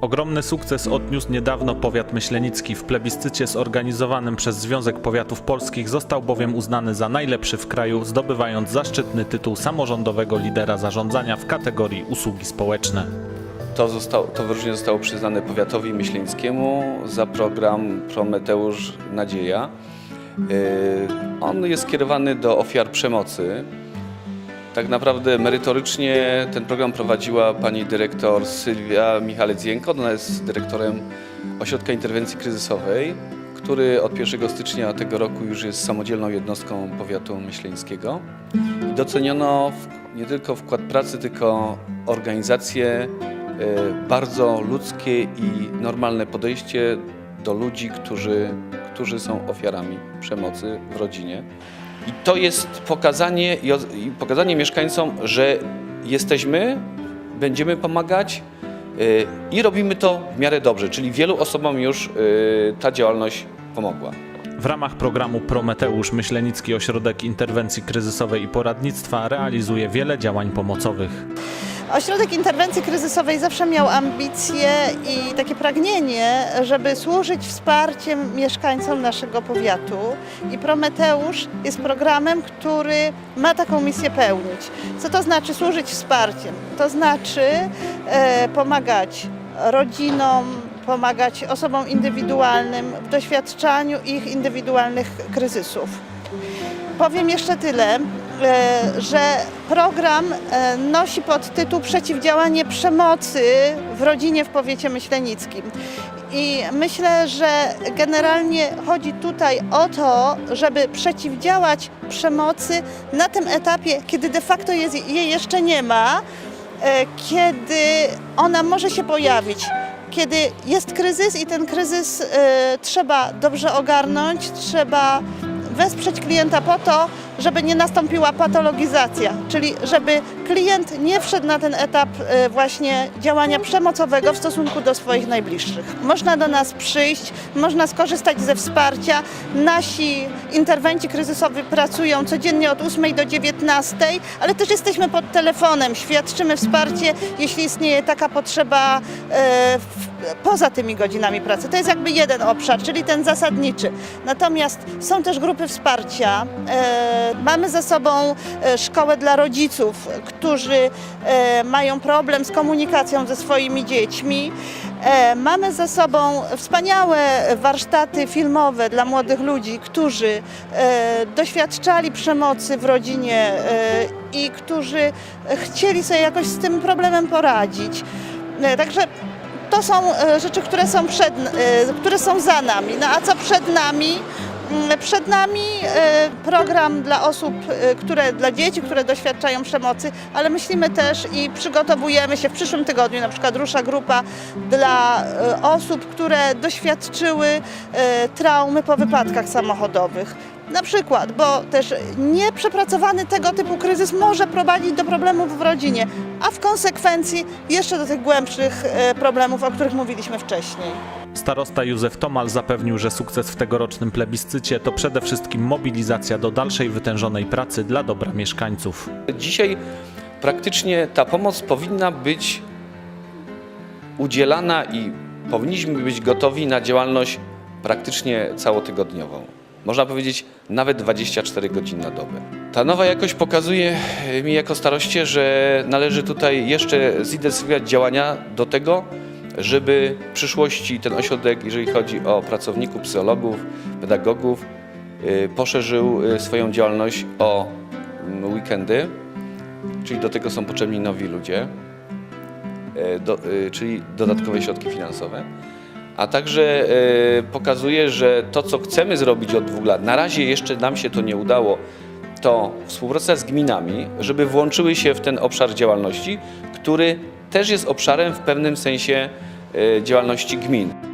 Ogromny sukces odniósł niedawno powiat myślenicki. W plebiscycie zorganizowanym przez Związek Powiatów Polskich został bowiem uznany za najlepszy w kraju, zdobywając zaszczytny tytuł samorządowego lidera zarządzania w kategorii usługi społeczne. To, zostało, to wyróżnienie zostało przyznane powiatowi myśleńskiemu za program Prometeusz Nadzieja. Yy, On jest skierowany do ofiar przemocy. Tak naprawdę merytorycznie ten program prowadziła pani dyrektor Sylwia Michalec-Jenko. Ona jest dyrektorem Ośrodka Interwencji Kryzysowej, który od 1 stycznia tego roku już jest samodzielną jednostką powiatu myśleńskiego. Doceniono nie tylko wkład pracy, tylko organizację, e, bardzo ludzkie i normalne podejście do ludzi, którzy, którzy są ofiarami przemocy w rodzinie. I to jest pokazanie, pokazanie mieszkańcom, że jesteśmy, będziemy pomagać y, i robimy to w miarę dobrze, czyli wielu osobom już y, ta działalność pomogła. W ramach programu Prometeusz Myślenicki Ośrodek Interwencji Kryzysowej i Poradnictwa realizuje wiele działań pomocowych. Ośrodek Interwencji Kryzysowej zawsze miał ambicje i takie pragnienie, żeby służyć wsparciem mieszkańcom naszego powiatu. I Prometeusz jest programem, który ma taką misję pełnić. Co to znaczy służyć wsparciem? To znaczy e, pomagać rodzinom, pomagać osobom indywidualnym w doświadczaniu ich indywidualnych kryzysów. Powiem jeszcze tyle, że program e, nosi podtytuł Przeciwdziałanie przemocy w rodzinie w powiecie myślenickim. I myślę, że generalnie chodzi tutaj o to, żeby przeciwdziałać przemocy na tym etapie, kiedy de facto jest, jej jeszcze nie ma, e, kiedy ona może się pojawić. Kiedy jest kryzys i ten kryzys e, trzeba dobrze ogarnąć, trzeba wesprzeć klienta po to, żeby nie nastąpiła patologizacja, czyli żeby klient nie wszedł na ten etap e, właśnie działania przemocowego w stosunku do swoich najbliższych. Można do nas przyjść, można skorzystać ze wsparcia. Nasi interwenci kryzysowi pracują codziennie od 8 do 19, ale też jesteśmy pod telefonem, świadczymy wsparcie, jeśli istnieje taka potrzeba w, poza tymi godzinami pracy. To jest jakby jeden obszar, czyli ten zasadniczy. Natomiast są też grupy wsparcia. Mamy za sobą e, szkołę dla rodziców, którzy e, mają problem z komunikacją ze swoimi dziećmi. E, Mamy za sobą wspaniałe warsztaty filmowe dla młodych ludzi, którzy doświadczali przemocy w rodzinie i którzy chcieli sobie jakoś z tym problemem poradzić. Także to są rzeczy, które są, przed, które są za nami. No a co przed nami? Mm, Przed nami e, program dla osób, e, które, dla dzieci, które doświadczają przemocy, ale myślimy też i przygotowujemy się w przyszłym tygodniu, na przykład rusza grupa dla e, osób, które doświadczyły traumy po wypadkach samochodowych. Na przykład, bo też nieprzepracowany tego typu kryzys może prowadzić do problemów w rodzinie, a w konsekwencji jeszcze do tych głębszych problemów, o których mówiliśmy wcześniej. Starosta Józef Tomal zapewnił, że sukces w tegorocznym plebiscycie to przede wszystkim mobilizacja do dalszej wytężonej pracy dla dobra mieszkańców. Dzisiaj praktycznie ta pomoc powinna być udzielana i powinniśmy być gotowi na działalność praktycznie całotygodniową. Można powiedzieć nawet 24 godziny na dobę. Ta nowa jakość pokazuje mi jako staroście, że należy tutaj jeszcze zintensyfikować działania do tego, żeby w przyszłości ten ośrodek, jeżeli chodzi o pracowników, psychologów, pedagogów, y, poszerzył y, swoją działalność o mm, weekendy, czyli do tego są potrzebni nowi ludzie, e, do, czyli dodatkowe środki finansowe. A także pokazuje, że to, co chcemy zrobić od dwóch lat, na razie jeszcze nam się to nie udało, to współpraca z gminami, żeby włączyły się w ten obszar działalności, który też jest obszarem w pewnym sensie e, działalności gmin.